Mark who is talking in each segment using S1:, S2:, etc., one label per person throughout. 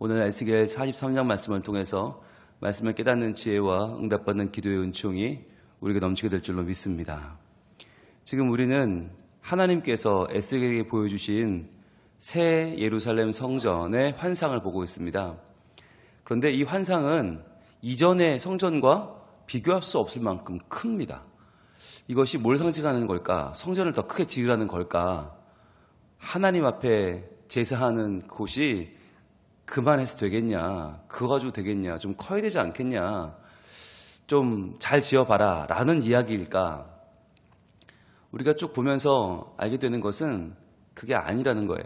S1: 오늘 에스겔 43장 말씀을 통해서 말씀을 깨닫는 지혜와 응답받는 기도의 은총이 우리에게 넘치게 될 줄로 믿습니다. 지금 우리는 하나님께서 에스겔에게 보여주신 새 예루살렘 성전의 환상을 보고 있습니다. 그런데 이 환상은 이전의 성전과 비교할 수 없을 만큼 큽니다. 이것이 뭘 상징하는 걸까? 성전을 더 크게 지으라는 걸까? 하나님 앞에 제사하는 곳이 그만해서 되겠냐? 그거 가지고 되겠냐? 좀 커야 되지 않겠냐? 좀 잘 지어봐라. 라는 이야기일까? 우리가 쭉 보면서 알게 되는 것은 그게 아니라는 거예요.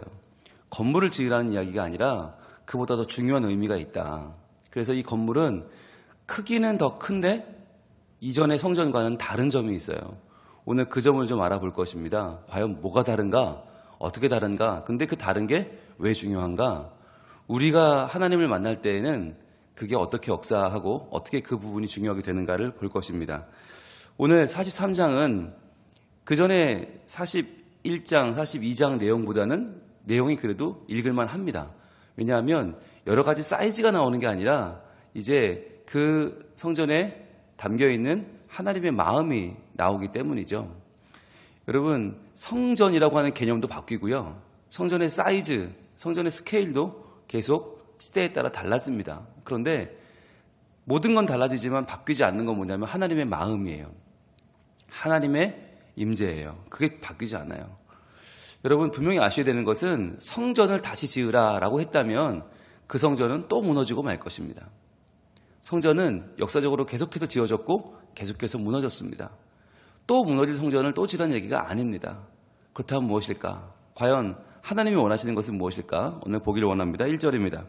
S1: 건물을 지으라는 이야기가 아니라 그보다 더 중요한 의미가 있다. 그래서 이 건물은 크기는 더 큰데 이전의 성전과는 다른 점이 있어요. 오늘 그 점을 좀 알아볼 것입니다. 과연 뭐가 다른가? 어떻게 다른가? 근데 그 다른 게 왜 중요한가? 우리가 하나님을 만날 때에는 그게 어떻게 역사하고 어떻게 그 부분이 중요하게 되는가를 볼 것입니다. 오늘 43장은 그 전에 41장, 42장 내용보다는 내용이 그래도 읽을만 합니다. 왜냐하면 여러 가지 사이즈가 나오는 게 아니라 이제 그 성전에 담겨 있는 하나님의 마음이 나오기 때문이죠. 여러분, 성전이라고 하는 개념도 바뀌고요. 성전의 사이즈, 성전의 스케일도 계속 시대에 따라 달라집니다. 그런데 모든 건 달라지지만 바뀌지 않는 건 뭐냐면 하나님의 마음이에요. 하나님의 임재예요. 그게 바뀌지 않아요. 여러분 분명히 아셔야 되는 것은 성전을 다시 지으라라고 했다면 그 성전은 또 무너지고 말 것입니다. 성전은 역사적으로 계속해서 지어졌고 계속해서 무너졌습니다. 또 무너질 성전을 또 지라는 얘기가 아닙니다. 그렇다면 무엇일까? 과연 하나님이 원하시는 것은 무엇일까? 오늘 보기를 원합니다. 1절입니다.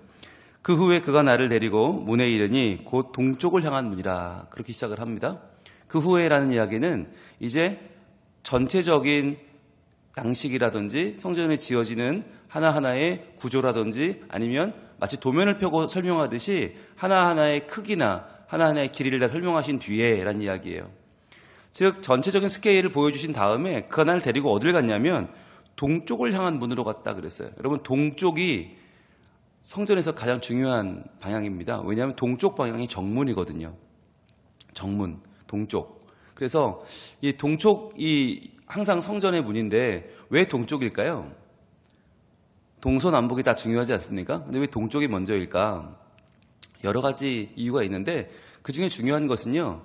S1: 그 후에 그가 나를 데리고 문에 이르니 곧 동쪽을 향한 문이라 그렇게 시작을 합니다. 그 후에라는 이야기는 이제 전체적인 양식이라든지 성전에 지어지는 하나하나의 구조라든지 아니면 마치 도면을 펴고 설명하듯이 하나하나의 크기나 하나하나의 길이를 다 설명하신 뒤에 라는 이야기예요. 즉 전체적인 스케일을 보여주신 다음에 그 하나를 데리고 어딜 갔냐면 동쪽을 향한 문으로 갔다 그랬어요. 여러분 동쪽이 성전에서 가장 중요한 방향입니다. 왜냐하면 동쪽 방향이 정문이거든요. 정문, 동쪽. 그래서 이 동쪽이 항상 성전의 문인데 왜 동쪽일까요? 동서남북이 다 중요하지 않습니까? 근데 왜 동쪽이 먼저일까? 여러 가지 이유가 있는데 그 중에 중요한 것은요.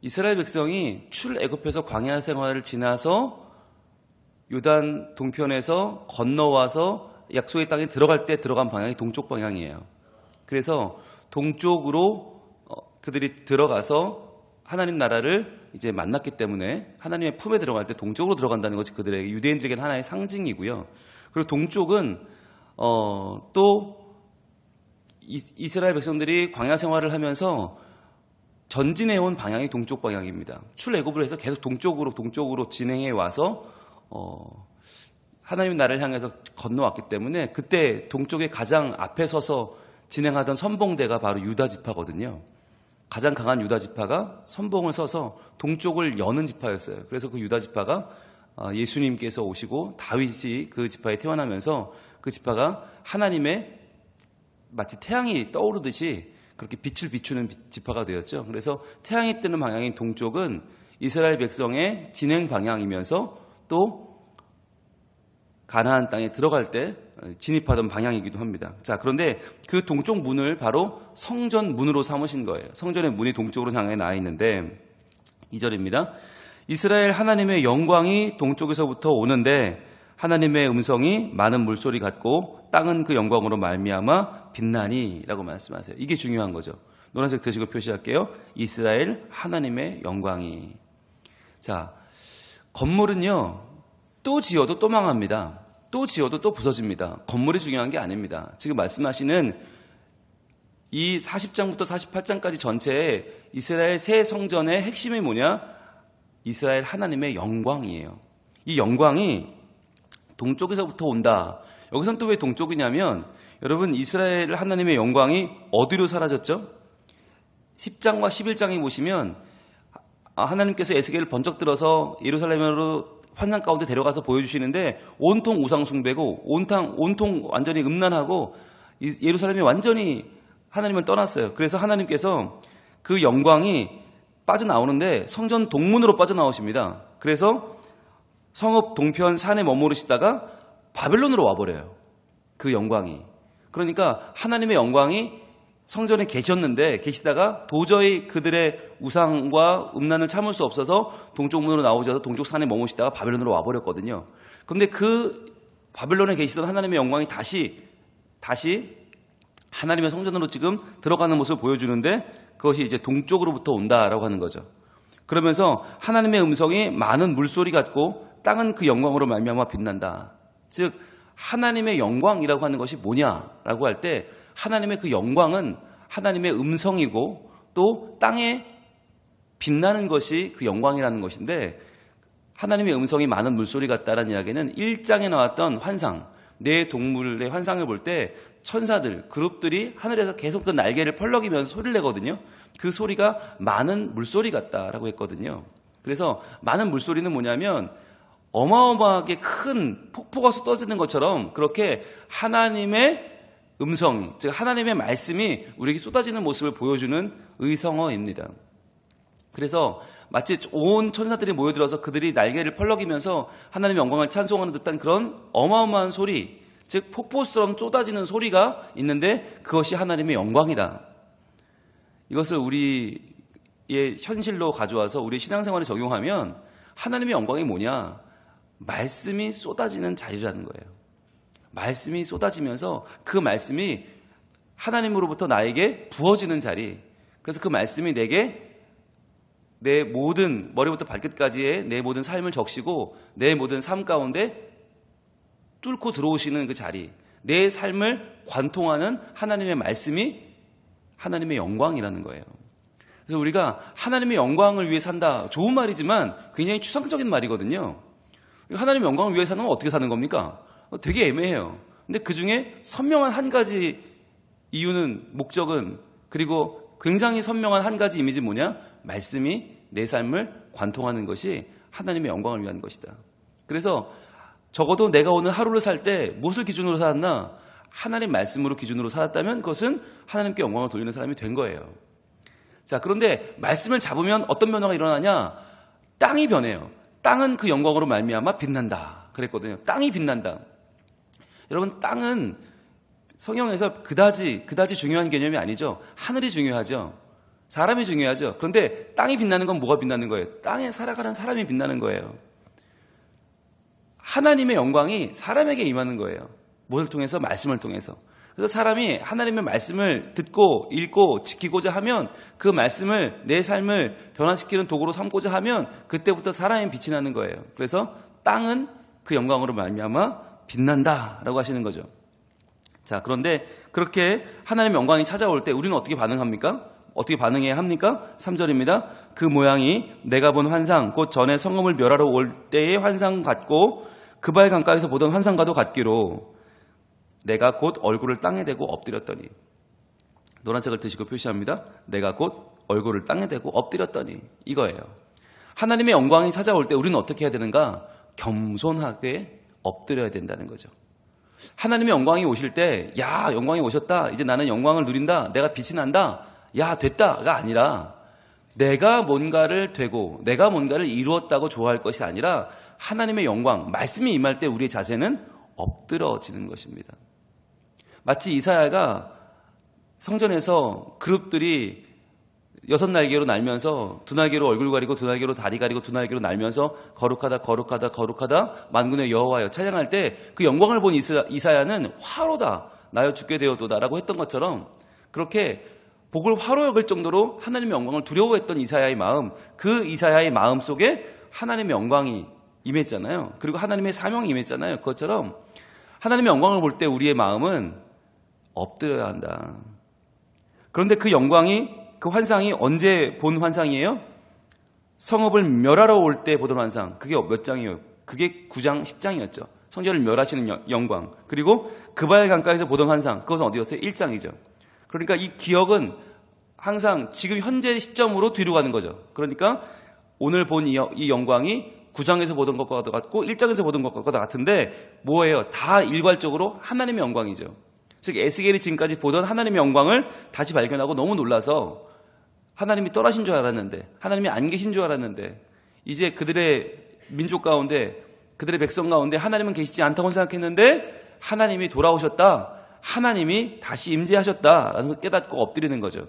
S1: 이스라엘 백성이 출애굽해서 광야 생활을 지나서 요단 동편에서 건너와서 약속의 땅에 들어갈 때 들어간 방향이 동쪽 방향이에요. 그래서 동쪽으로 어, 그들이 들어가서 하나님 나라를 이제 만났기 때문에 하나님의 품에 들어갈 때 동쪽으로 들어간다는 것이 그들에게 유대인들에게는 하나의 상징이고요. 그리고 동쪽은 어, 또 이스라엘 백성들이 광야 생활을 하면서 전진해 온 방향이 동쪽 방향입니다. 출애굽을 해서 계속 동쪽으로 동쪽으로 진행해 와서 어, 하나님 나라를 향해서 건너왔기 때문에 그때 동쪽에 가장 앞에 서서 진행하던 선봉대가 바로 유다 지파거든요. 가장 강한 유다 지파가 선봉을 서서 동쪽을 여는 지파였어요. 그래서 그 유다 지파가 어, 예수님께서 오시고 다윗이 그 지파에 태어나면서 그 지파가 하나님의 마치 태양이 떠오르듯이 그렇게 빛을 비추는 지파가 되었죠. 그래서 태양이 뜨는 방향인 동쪽은 이스라엘 백성의 진행 방향이면서 또 가나안 땅에 들어갈 때 진입하던 방향이기도 합니다. 자, 그런데 그 동쪽 문을 바로 성전 문으로 삼으신 거예요. 성전의 문이 동쪽으로 향해 나와 있는데 2절입니다. 이스라엘 하나님의 영광이 동쪽에서부터 오는데 하나님의 음성이 많은 물소리 같고 땅은 그 영광으로 말미암아 빛나니라고 말씀하세요. 이게 중요한 거죠. 노란색 드시고 표시할게요. 이스라엘 하나님의 영광이. 자, 건물은요. 또 지어도 또 망합니다. 또 지어도 또 부서집니다. 건물이 중요한 게 아닙니다. 지금 말씀하시는 이 40장부터 48장까지 전체에 이스라엘 새 성전의 핵심이 뭐냐? 이스라엘 하나님의 영광이에요. 이 영광이 동쪽에서부터 온다. 여기선 또 왜 동쪽이냐면 여러분 이스라엘 하나님의 영광이 어디로 사라졌죠? 10장과 11장에 보시면 하나님께서 에스겔을 번쩍 들어서 예루살렘으로 환상 가운데 데려가서 보여주시는데 온통 우상 숭배고 온통 온통 완전히 음란하고 이- 예루살렘이 완전히 하나님을 떠났어요. 그래서 하나님께서 그 영광이 빠져나오는데 성전 동문으로 빠져나오십니다. 그래서 성읍 동편 산에 머무르시다가 바벨론으로 와버려요. 그 영광이. 그러니까 하나님의 영광이 성전에 계셨는데 계시다가 도저히 그들의 우상과 음란을 참을 수 없어서 동쪽 문으로 나오셔서 동쪽 산에 머무시다가 바벨론으로 와버렸거든요. 그런데 그 바벨론에 계시던 하나님의 영광이 다시 다시 하나님의 성전으로 지금 들어가는 모습을 보여주는데 그것이 이제 동쪽으로부터 온다라고 하는 거죠. 그러면서 하나님의 음성이 많은 물소리 같고 땅은 그 영광으로 말미암아 빛난다. 즉 하나님의 영광이라고 하는 것이 뭐냐라고 할때 하나님의 그 영광은 하나님의 음성이고 또 땅에 빛나는 것이 그 영광이라는 것인데 하나님의 음성이 많은 물소리 같다라는 이야기는 1장에 나왔던 환상, 네 동물의 환상을 볼 때 천사들, 그룹들이 하늘에서 계속 그 날개를 펄럭이면서 소리를 내거든요. 그 소리가 많은 물소리 같다라고 했거든요. 그래서 많은 물소리는 뭐냐면 어마어마하게 큰 폭포가 쏟아지는 것처럼 그렇게 하나님의 음성이, 즉 하나님의 말씀이 우리에게 쏟아지는 모습을 보여주는 의성어입니다. 그래서 마치 온 천사들이 모여들어서 그들이 날개를 펄럭이면서 하나님의 영광을 찬송하는 듯한 그런 어마어마한 소리, 즉 폭포처럼 쏟아지는 소리가 있는데 그것이 하나님의 영광이다. 이것을 우리의 현실로 가져와서 우리 신앙생활에 적용하면 하나님의 영광이 뭐냐? 말씀이 쏟아지는 자리라는 거예요. 말씀이 쏟아지면서 그 말씀이 하나님으로부터 나에게 부어지는 자리. 그래서 그 말씀이 내게 내 모든 머리부터 발끝까지의 내 모든 삶을 적시고 내 모든 삶 가운데 뚫고 들어오시는 그 자리, 내 삶을 관통하는 하나님의 말씀이 하나님의 영광이라는 거예요. 그래서 우리가 하나님의 영광을 위해 산다. 좋은 말이지만 굉장히 추상적인 말이거든요. 하나님의 영광을 위해 사는 건 어떻게 사는 겁니까? 되게 애매해요. 근데 그 중에 선명한 한 가지 이유는, 목적은, 그리고 굉장히 선명한 한 가지 이미지 뭐냐? 말씀이 내 삶을 관통하는 것이 하나님의 영광을 위한 것이다. 그래서 적어도 내가 오늘 하루를 살 때 무엇을 기준으로 살았나? 하나님 말씀으로 기준으로 살았다면 그것은 하나님께 영광을 돌리는 사람이 된 거예요. 자, 그런데 말씀을 잡으면 어떤 변화가 일어나냐? 땅이 변해요. 땅은 그 영광으로 말미암아 빛난다. 그랬거든요. 땅이 빛난다. 여러분, 땅은 성경에서 그다지 그다지 중요한 개념이 아니죠. 하늘이 중요하죠. 사람이 중요하죠. 그런데 땅이 빛나는 건 뭐가 빛나는 거예요? 땅에 살아가는 사람이 빛나는 거예요. 하나님의 영광이 사람에게 임하는 거예요. 무엇을 통해서? 말씀을 통해서. 그래서 사람이 하나님의 말씀을 듣고 읽고 지키고자 하면 그 말씀을 내 삶을 변화시키는 도구로 삼고자 하면 그때부터 사람의 빛이 나는 거예요. 그래서 땅은 그 영광으로 말미암아 빛난다라고 하시는 거죠. 자, 그런데 그렇게 하나님의 영광이 찾아올 때 우리는 어떻게 반응합니까? 어떻게 반응해야 합니까? 3절입니다. 그 모양이 내가 본 환상, 곧 전에 성읍을 멸하러 올 때의 환상 같고 그발 강가에서 보던 환상과도 같기로 내가 곧 얼굴을 땅에 대고 엎드렸더니 노란색을 드시고 표시합니다. 내가 곧 얼굴을 땅에 대고 엎드렸더니 이거예요. 하나님의 영광이 찾아올 때 우리는 어떻게 해야 되는가? 겸손하게 엎드려야 된다는 거죠. 하나님의 영광이 오실 때, 야, 영광이 오셨다. 이제 나는 영광을 누린다. 내가 빛이 난다. 야, 됐다가 아니라 내가 뭔가를 되고 내가 뭔가를 이루었다고 좋아할 것이 아니라 하나님의 영광, 말씀이 임할 때 우리의 자세는 엎드러지는 것입니다. 마치 이사야가 성전에서 그룹들이 여섯 날개로 날면서 두 날개로 얼굴 가리고 두 날개로 다리 가리고 두 날개로 날면서 거룩하다 거룩하다 거룩하다 만군의 여호와여 찬양할 때 그 영광을 본 이사야는 화로다 나여 죽게 되었도다라고 했던 것처럼 그렇게 복을 화로 여길 정도로 하나님의 영광을 두려워했던 이사야의 마음 그 이사야의 마음 속에 하나님의 영광이 임했잖아요. 그리고 하나님의 사명이 임했잖아요. 그것처럼 하나님의 영광을 볼 때 우리의 마음은 엎드려야 한다. 그런데 그 영광이 그 환상이 언제 본 환상이에요? 성읍을 멸하러 올 때 보던 환상. 그게 몇 장이에요? 그게 9장, 10장이었죠. 성전을 멸하시는 영광. 그리고 그발 강가에서 보던 환상. 그것은 어디였어요? 1장이죠. 그러니까 이 기억은 항상 지금 현재 시점으로 뒤로 가는 거죠. 그러니까 오늘 본 이 영광이 9장에서 보던 것과 같고 1장에서 보던 것과 같은데 뭐예요? 다 일괄적으로 하나님의 영광이죠. 즉 에스겔이 지금까지 보던 하나님의 영광을 다시 발견하고 너무 놀라서 하나님이 떠나신 줄 알았는데 하나님이 안 계신 줄 알았는데 이제 그들의 민족 가운데 그들의 백성 가운데 하나님은 계시지 않다고 생각했는데 하나님이 돌아오셨다. 하나님이 다시 임재하셨다라는 걸 깨닫고 엎드리는 거죠.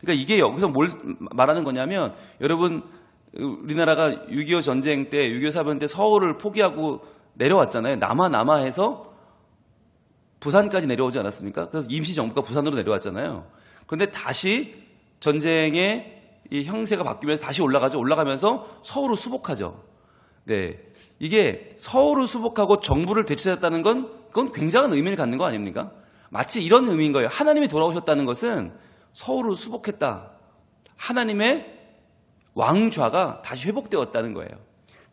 S1: 그러니까 이게 여기서 뭘 말하는 거냐면 여러분 우리나라가 6.25 전쟁 때 6.25 사변 때 서울을 포기하고 내려왔잖아요. 남아 남아 해서 부산까지 내려오지 않았습니까? 그래서 임시정부가 부산으로 내려왔잖아요. 그런데 다시 전쟁의 이 형세가 바뀌면서 다시 올라가죠. 올라가면서 서울을 수복하죠. 네. 이게 서울을 수복하고 정부를 되찾았다는 건 그건 굉장한 의미를 갖는 거 아닙니까? 마치 이런 의미인 거예요. 하나님이 돌아오셨다는 것은 서울을 수복했다. 하나님의 왕좌가 다시 회복되었다는 거예요.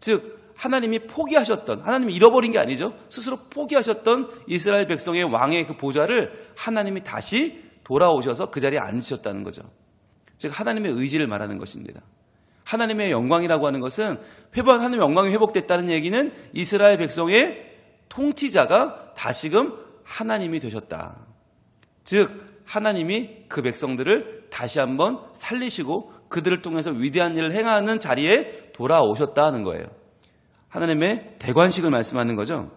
S1: 즉 하나님이 포기하셨던 하나님이 잃어버린 게 아니죠. 스스로 포기하셨던 이스라엘 백성의 왕의 그 보좌를 하나님이 다시 돌아오셔서 그 자리에 앉으셨다는 거죠. 즉 하나님의 의지를 말하는 것입니다. 하나님의 영광이라고 하는 것은 회복 하나님의 영광이 회복됐다는 얘기는 이스라엘 백성의 통치자가 다시금 하나님이 되셨다. 즉 하나님이 그 백성들을 다시 한번 살리시고 그들을 통해서 위대한 일을 행하는 자리에 돌아오셨다 는 거예요. 하나님의 대관식을 말씀하는 거죠.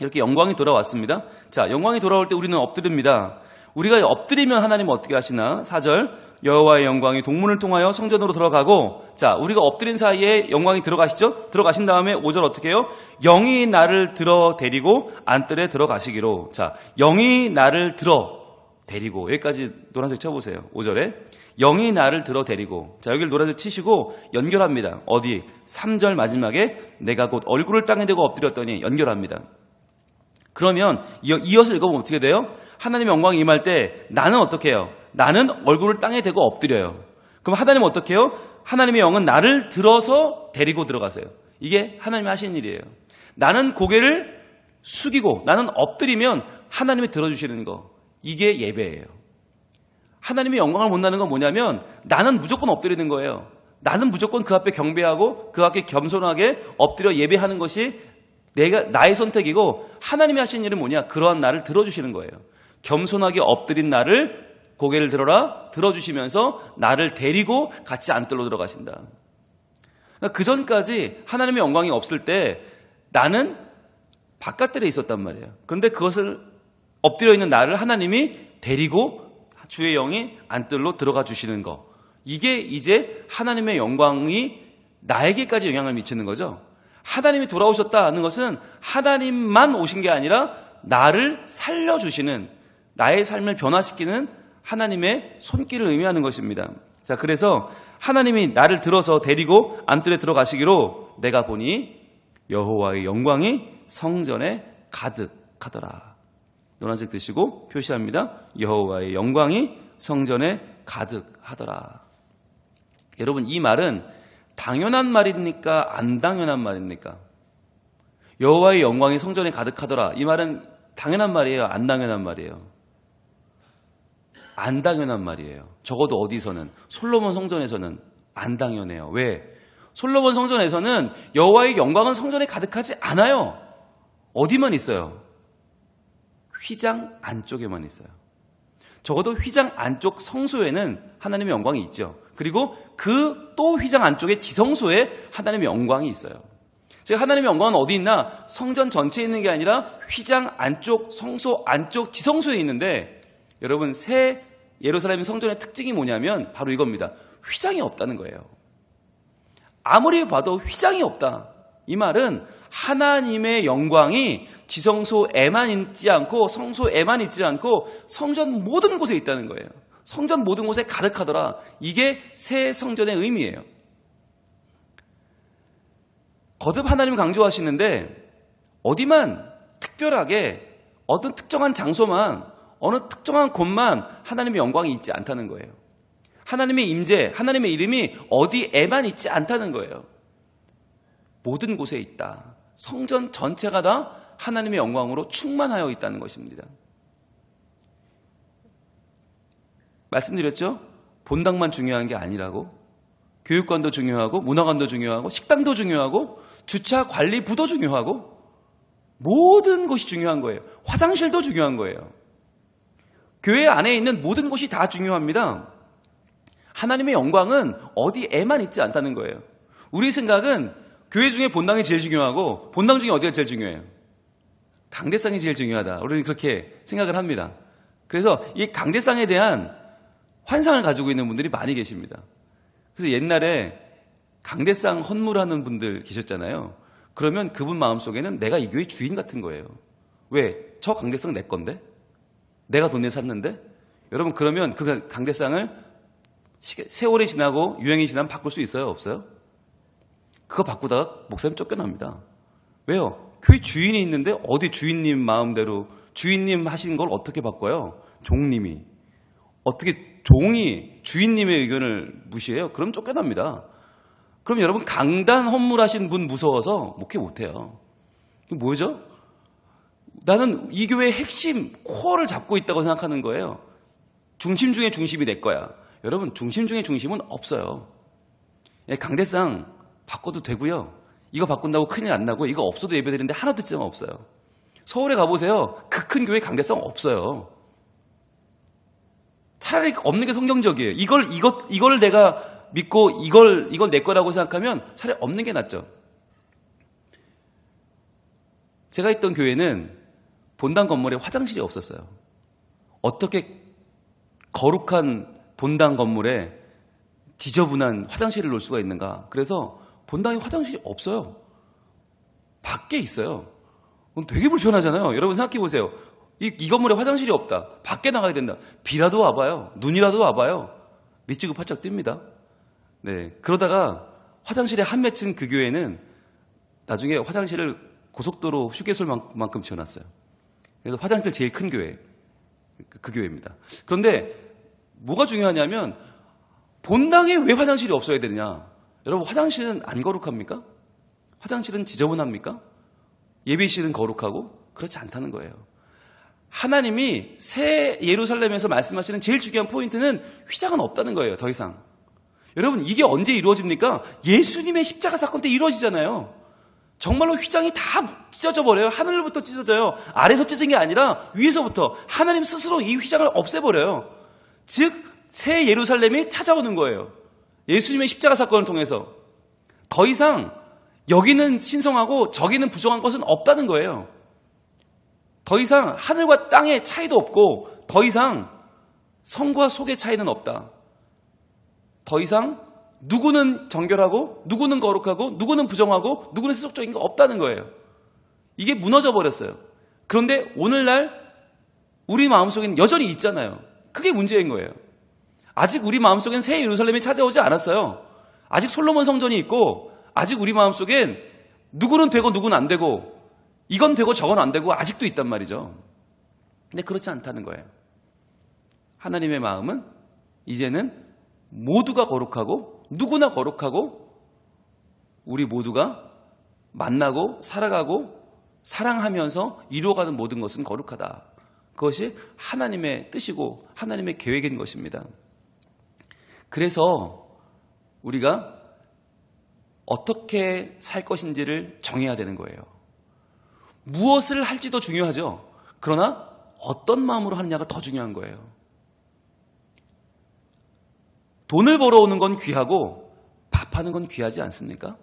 S1: 이렇게 영광이 돌아왔습니다. 자, 영광이 돌아올 때 우리는 엎드립니다. 우리가 엎드리면 하나님 어떻게 하시나? 4절. 여호와의 영광이 동문을 통하여 성전으로 들어가고 자, 우리가 엎드린 사이에 영광이 들어가시죠? 들어가신 다음에 5절 어떻게 해요? 영이 나를 들어 데리고 안뜰에 들어가시기로. 자, 영이 나를 들어 데리고 여기까지 노란색 쳐 보세요. 5절에 영이 나를 들어 데리고 자 여기를 노란색 치시고 연결합니다. 어디? 3절 마지막에 내가 곧 얼굴을 땅에 대고 엎드렸더니 연결합니다. 그러면 이어서 읽어보면 어떻게 돼요? 하나님의 영광이 임할 때 나는 어떻게 해요? 나는 얼굴을 땅에 대고 엎드려요. 그럼 하나님은 어떻게 해요? 하나님의 영은 나를 들어서 데리고 들어가세요. 이게 하나님이 하신 일이에요. 나는 고개를 숙이고 나는 엎드리면 하나님이 들어주시는 거. 이게 예배예요. 하나님의 영광을 본다는 건 뭐냐면 나는 무조건 엎드리는 거예요. 나는 무조건 그 앞에 경배하고 그 앞에 겸손하게 엎드려 예배하는 것이 내가 나의 선택이고 하나님이 하신 일은 뭐냐? 그러한 나를 들어주시는 거예요. 겸손하게 엎드린 나를 고개를 들어라 들어주시면서 나를 데리고 같이 안뜰로 들어가신다. 그러니까 그 전까지 하나님의 영광이 없을 때 나는 바깥들에 있었단 말이에요. 그런데 그것을 엎드려 있는 나를 하나님이 데리고 주의 영이 안뜰로 들어가 주시는 거. 이게 이제 하나님의 영광이 나에게까지 영향을 미치는 거죠. 하나님이 돌아오셨다는 것은 하나님만 오신 게 아니라 나를 살려주시는 나의 삶을 변화시키는 하나님의 손길을 의미하는 것입니다. 자, 그래서 하나님이 나를 들어서 데리고 안뜰에 들어가시기로 내가 보니 여호와의 영광이 성전에 가득하더라. 노란색 드시고 표시합니다. 여호와의 영광이 성전에 가득하더라. 여러분 이 말은 당연한 말입니까? 안 당연한 말입니까? 여호와의 영광이 성전에 가득하더라. 이 말은 당연한 말이에요? 안 당연한 말이에요? 안 당연한 말이에요. 적어도 어디서는 솔로몬 성전에서는 안 당연해요. 왜? 솔로몬 성전에서는 여호와의 영광은 성전에 가득하지 않아요. 어디만 있어요? 휘장 안쪽에만 있어요. 적어도 휘장 안쪽 성소에는 하나님의 영광이 있죠. 그리고 그 또 휘장 안쪽에 지성소에 하나님의 영광이 있어요. 즉 하나님의 영광은 어디 있나? 성전 전체에 있는 게 아니라 휘장 안쪽, 성소 안쪽, 지성소에 있는데 여러분 새 예루살렘 성전의 특징이 뭐냐면 바로 이겁니다. 휘장이 없다는 거예요. 아무리 봐도 휘장이 없다. 이 말은 하나님의 영광이 지성소에만 있지 않고 성소에만 있지 않고 성전 모든 곳에 있다는 거예요. 성전 모든 곳에 가득하더라. 이게 새 성전의 의미예요. 거듭 하나님을 강조하시는데 어디만 특별하게 어떤 특정한 장소만 어느 특정한 곳만 하나님의 영광이 있지 않다는 거예요. 하나님의 임재, 하나님의 이름이 어디에만 있지 않다는 거예요. 모든 곳에 있다. 성전 전체가 다 하나님의 영광으로 충만하여 있다는 것입니다. 말씀드렸죠? 본당만 중요한 게 아니라고. 교육관도 중요하고, 문화관도 중요하고, 식당도 중요하고, 주차 관리부도 중요하고, 모든 것이 중요한 거예요. 화장실도 중요한 거예요. 교회 안에 있는 모든 것이 다 중요합니다. 하나님의 영광은 어디에만 있지 않다는 거예요. 우리 생각은 교회 중에 본당이 제일 중요하고 본당 중에 어디가 제일 중요해요? 강대상이 제일 중요하다. 우리는 그렇게 생각을 합니다. 그래서 이 강대상에 대한 환상을 가지고 있는 분들이 많이 계십니다. 그래서 옛날에 강대상 헌물하는 분들 계셨잖아요. 그러면 그분 마음속에는 내가 이 교회 주인 같은 거예요. 왜? 저 강대상 내 건데? 내가 돈내 샀는데? 여러분 그러면 그 강대상을 세월이 지나고 유행이 지나면 바꿀 수 있어요? 없어요? 그거 바꾸다가 목사님 쫓겨납니다. 왜요? 교회 주인이 있는데 어디 주인님 마음대로 주인님 하신 걸 어떻게 바꿔요? 종님이. 어떻게 종이 주인님의 의견을 무시해요? 그럼 쫓겨납니다. 그럼 여러분 강단 헌물하신 분 무서워서 목회 못해요. 이게 뭐죠? 나는 이 교회의 핵심 코어를 잡고 있다고 생각하는 거예요. 중심 중에 중심이 내 거야. 여러분 중심 중에 중심은 없어요. 예, 강대상 바꿔도 되고요. 이거 바꾼다고 큰일 안 나고 이거 없어도 예배 드리는데 하나도 점 없어요. 서울에 가보세요. 그 큰 교회 강대상 없어요. 차라리 없는 게 성경적이에요. 이걸 이것 이걸 내가 믿고 이걸 이걸 내 거라고 생각하면 차라리 없는 게 낫죠. 제가 있던 교회는 본당 건물에 화장실이 없었어요. 어떻게 거룩한 본당 건물에 지저분한 화장실을 놓을 수가 있는가? 그래서 본당에 화장실이 없어요. 밖에 있어요. 그건 되게 불편하잖아요. 여러분 생각해 보세요. 이, 이 건물에 화장실이 없다. 밖에 나가야 된다. 비라도 와봐요. 눈이라도 와봐요. 밑지고 팔짝 뜁니다. 네. 그러다가 화장실에 한 맺힌 그 교회는 나중에 화장실을 고속도로 휴게소만큼 지어놨어요. 그래서 화장실 제일 큰 교회. 그, 그 교회입니다. 그런데 뭐가 중요하냐면 본당에 왜 화장실이 없어야 되느냐? 여러분 화장실은 안 거룩합니까? 화장실은 지저분합니까? 예배실은 거룩하고 그렇지 않다는 거예요. 하나님이 새 예루살렘에서 말씀하시는 제일 중요한 포인트는 휘장은 없다는 거예요. 더 이상. 여러분 이게 언제 이루어집니까? 예수님의 십자가 사건 때 이루어지잖아요. 정말로 휘장이 다 찢어져 버려요. 하늘부터 찢어져요. 아래서 찢은 게 아니라 위에서부터 하나님 스스로 이 휘장을 없애버려요. 즉, 새 예루살렘이 찾아오는 거예요. 예수님의 십자가 사건을 통해서. 더 이상 여기는 신성하고 저기는 부정한 것은 없다는 거예요. 더 이상 하늘과 땅의 차이도 없고 더 이상 성과 속의 차이는 없다. 더 이상 누구는 정결하고 누구는 거룩하고 누구는 부정하고 누구는 세속적인 게 없다는 거예요. 이게 무너져 버렸어요. 그런데 오늘날 우리 마음속에는 여전히 있잖아요. 그게 문제인 거예요. 아직 우리 마음속엔 새 예루살렘이 찾아오지 않았어요. 아직 솔로몬 성전이 있고 아직 우리 마음속엔 누구는 되고 누구는 안 되고 이건 되고 저건 안 되고 아직도 있단 말이죠. 근데 그렇지 않다는 거예요. 하나님의 마음은 이제는 모두가 거룩하고 누구나 거룩하고 우리 모두가 만나고 살아가고 사랑하면서 이루어가는 모든 것은 거룩하다. 그것이 하나님의 뜻이고 하나님의 계획인 것입니다. 그래서 우리가 어떻게 살 것인지를 정해야 되는 거예요. 무엇을 할지도 중요하죠. 그러나 어떤 마음으로 하느냐가 더 중요한 거예요. 돈을 벌어오는 건 귀하고 밥하는 건 귀하지 않습니까?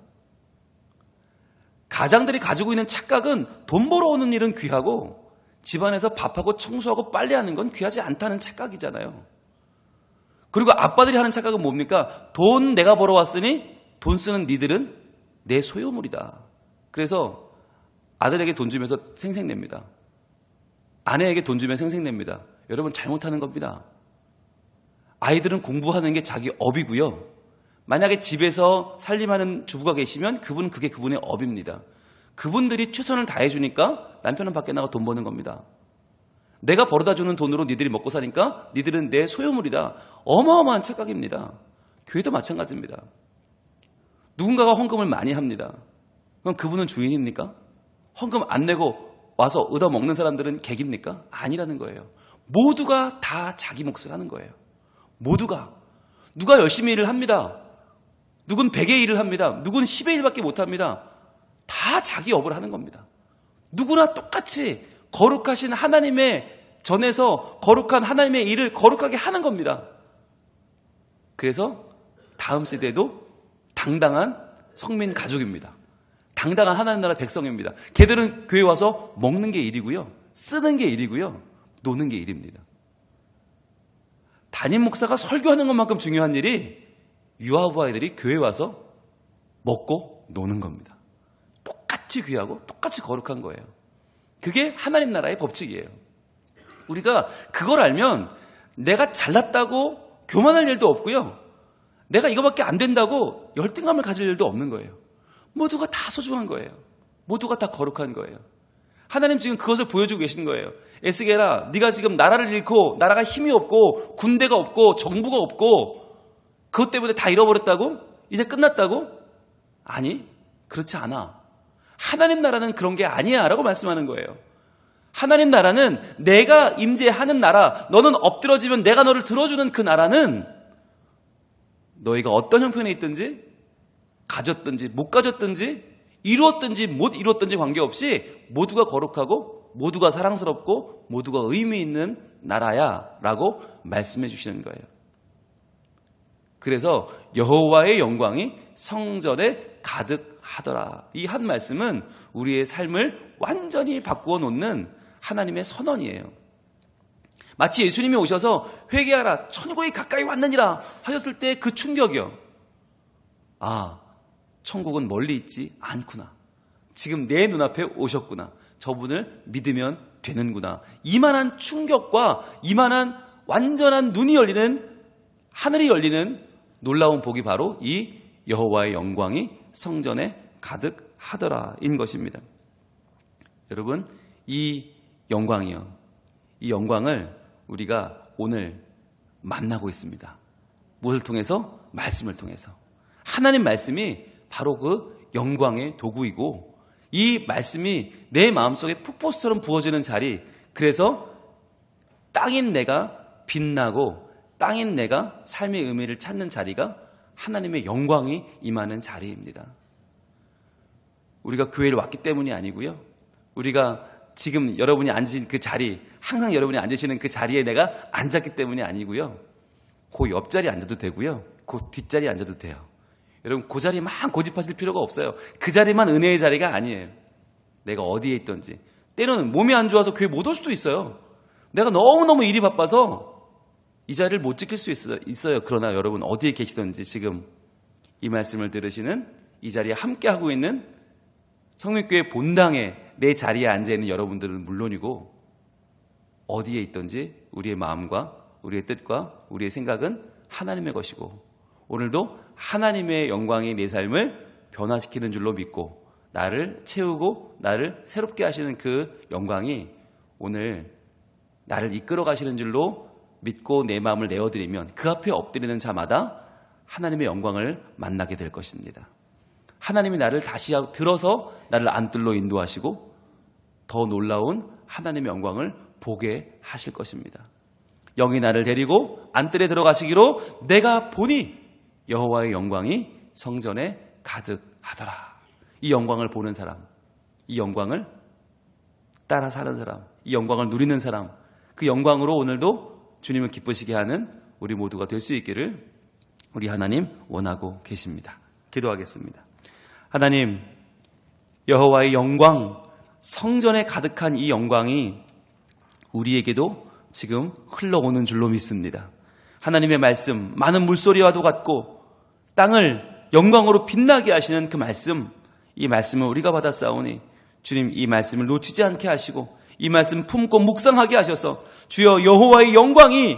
S1: 가장들이 가지고 있는 착각은 돈 벌어오는 일은 귀하고 집안에서 밥하고 청소하고 빨래하는 건 귀하지 않다는 착각이잖아요. 그리고 아빠들이 하는 착각은 뭡니까? 돈 내가 벌어왔으니 돈 쓰는 니들은 내 소유물이다. 그래서 아들에게 돈 주면서 생색냅니다. 아내에게 돈 주면 생색냅니다. 여러분 잘못하는 겁니다. 아이들은 공부하는 게 자기 업이고요. 만약에 집에서 살림하는 주부가 계시면 그분은 그게 그분의 업입니다. 그분들이 최선을 다해주니까 남편은 밖에 나가 돈 버는 겁니다. 내가 벌어다 주는 돈으로 니들이 먹고 사니까 니들은 내 소유물이다. 어마어마한 착각입니다. 교회도 마찬가지입니다. 누군가가 헌금을 많이 합니다. 그럼 그분은 주인입니까? 헌금 안 내고 와서 얻어 먹는 사람들은 객입니까? 아니라는 거예요. 모두가 다 자기 몫을 하는 거예요. 모두가. 누가 열심히 일을 합니다. 누군 100의 일을 합니다. 누군 10의 일밖에 못 합니다. 다 자기 업을 하는 겁니다. 누구나 똑같이 거룩하신 하나님의 전에서 거룩한 하나님의 일을 거룩하게 하는 겁니다. 그래서 다음 세대도 당당한 성민 가족입니다. 당당한 하나님 나라 백성입니다. 걔들은 교회 와서 먹는 게 일이고요. 쓰는 게 일이고요. 노는 게 일입니다. 담임 목사가 설교하는 것만큼 중요한 일이 유아부 아이들이 교회 와서 먹고 노는 겁니다. 똑같이 귀하고 똑같이 거룩한 거예요. 그게 하나님 나라의 법칙이에요. 우리가 그걸 알면 내가 잘났다고 교만할 일도 없고요. 내가 이거밖에 안 된다고 열등감을 가질 일도 없는 거예요. 모두가 다 소중한 거예요. 모두가 다 거룩한 거예요. 하나님 지금 그것을 보여주고 계시는 거예요. 에스게라, 네가 지금 나라를 잃고 나라가 힘이 없고 군대가 없고 정부가 없고 그것 때문에 다 잃어버렸다고? 이제 끝났다고? 아니, 그렇지 않아. 하나님 나라는 그런 게 아니야라고 말씀하는 거예요. 하나님 나라는 내가 임재하는 나라, 너는 엎드러지면 내가 너를 들어주는 그 나라는 너희가 어떤 형편에 있든지 가졌든지 못 가졌든지 이루었든지 못 이루었든지 관계없이 모두가 거룩하고 모두가 사랑스럽고 모두가 의미 있는 나라야 라고 말씀해 주시는 거예요. 그래서 여호와의 영광이 성전에 가득하더라. 이 한 말씀은 우리의 삶을 완전히 바꾸어 놓는 하나님의 선언이에요. 마치 예수님이 오셔서 회개하라 천국이 가까이 왔느니라 하셨을 때 그 충격이요. 아, 천국은 멀리 있지 않구나. 지금 내 눈앞에 오셨구나. 저분을 믿으면 되는구나. 이만한 충격과 이만한 완전한 눈이 열리는 하늘이 열리는 놀라운 복이 바로 이 여호와의 영광이 성전에 가득하더라인 것입니다. 여러분, 이 영광이요. 이 영광을 우리가 오늘 만나고 있습니다. 무엇을 통해서? 말씀을 통해서. 하나님 말씀이 바로 그 영광의 도구이고 이 말씀이 내 마음속에 폭포수처럼 부어지는 자리 그래서 땅인 내가 빛나고 땅인 내가 삶의 의미를 찾는 자리가 하나님의 영광이 임하는 자리입니다. 우리가 교회를 왔기 때문이 아니고요. 우리가 지금 여러분이 앉으신 그 자리, 항상 여러분이 앉으시는 그 자리에 내가 앉았기 때문이 아니고요. 그 옆자리에 앉아도 되고요. 그 뒷자리에 앉아도 돼요. 여러분 그 자리만 고집하실 필요가 없어요. 그 자리만 은혜의 자리가 아니에요. 내가 어디에 있던지. 때로는 몸이 안 좋아서 교회 못 올 수도 있어요. 내가 너무너무 일이 바빠서 이 자리를 못 지킬 수 있어요. 그러나 여러분 어디에 계시던지 지금 이 말씀을 들으시는 이 자리에 함께 하고 있는 성민교회 본당에 내 자리에 앉아 있는 여러분들은 물론이고 어디에 있던지 우리의 마음과 우리의 뜻과 우리의 생각은 하나님의 것이고 오늘도 하나님의 영광이 내 삶을 변화시키는 줄로 믿고 나를 채우고 나를 새롭게 하시는 그 영광이 오늘 나를 이끌어 가시는 줄로 믿고 내 마음을 내어드리면 그 앞에 엎드리는 자마다 하나님의 영광을 만나게 될 것입니다. 하나님이 나를 다시 들어서 나를 안뜰로 인도하시고 더 놀라운 하나님의 영광을 보게 하실 것입니다. 영이 나를 데리고 안뜰에 들어가시기로 내가 보니 여호와의 영광이 성전에 가득하더라. 이 영광을 보는 사람, 이 영광을 따라 사는 사람, 이 영광을 누리는 사람, 그 영광으로 오늘도 주님을 기쁘시게 하는 우리 모두가 될 수 있기를 우리 하나님 원하고 계십니다. 기도하겠습니다. 하나님, 여호와의 영광, 성전에 가득한 이 영광이 우리에게도 지금 흘러오는 줄로 믿습니다. 하나님의 말씀, 많은 물소리와도 같고 땅을 영광으로 빛나게 하시는 그 말씀, 이 말씀을 우리가 받아싸우니 주님 이 말씀을 놓치지 않게 하시고 이 말씀 품고 묵상하게 하셔서 주여 여호와의 영광이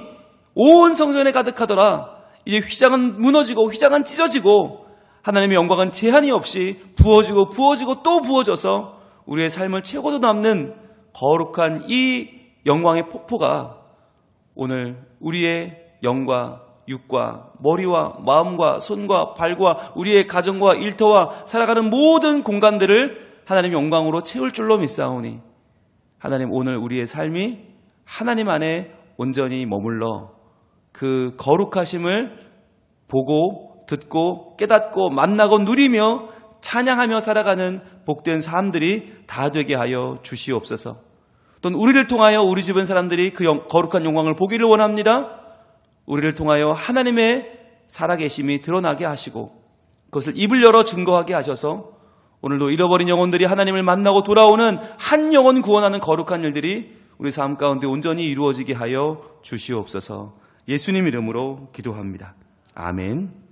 S1: 온 성전에 가득하더라. 이제 휘장은 무너지고 휘장은 찢어지고 하나님의 영광은 제한이 없이 부어지고 부어지고 또 부어져서 우리의 삶을 채고도 남는 거룩한 이 영광의 폭포가 오늘 우리의 영과 육과 머리와 마음과 손과 발과 우리의 가정과 일터와 살아가는 모든 공간들을 하나님 영광으로 채울 줄로 믿사오니 하나님 오늘 우리의 삶이 하나님 안에 온전히 머물러 그 거룩하심을 보고 듣고 깨닫고 만나고 누리며 찬양하며 살아가는 복된 삶들이 다 되게 하여 주시옵소서. 또는 우리를 통하여 우리 주변 사람들이 그 영- 거룩한 영광을 보기를 원합니다. 우리를 통하여 하나님의 살아계심이 드러나게 하시고 그것을 입을 열어 증거하게 하셔서 오늘도 잃어버린 영혼들이 하나님을 만나고 돌아오는 한 영혼 구원하는 거룩한 일들이 우리 삶 가운데 온전히 이루어지게 하여 주시옵소서 예수님 이름으로 기도합니다. 아멘.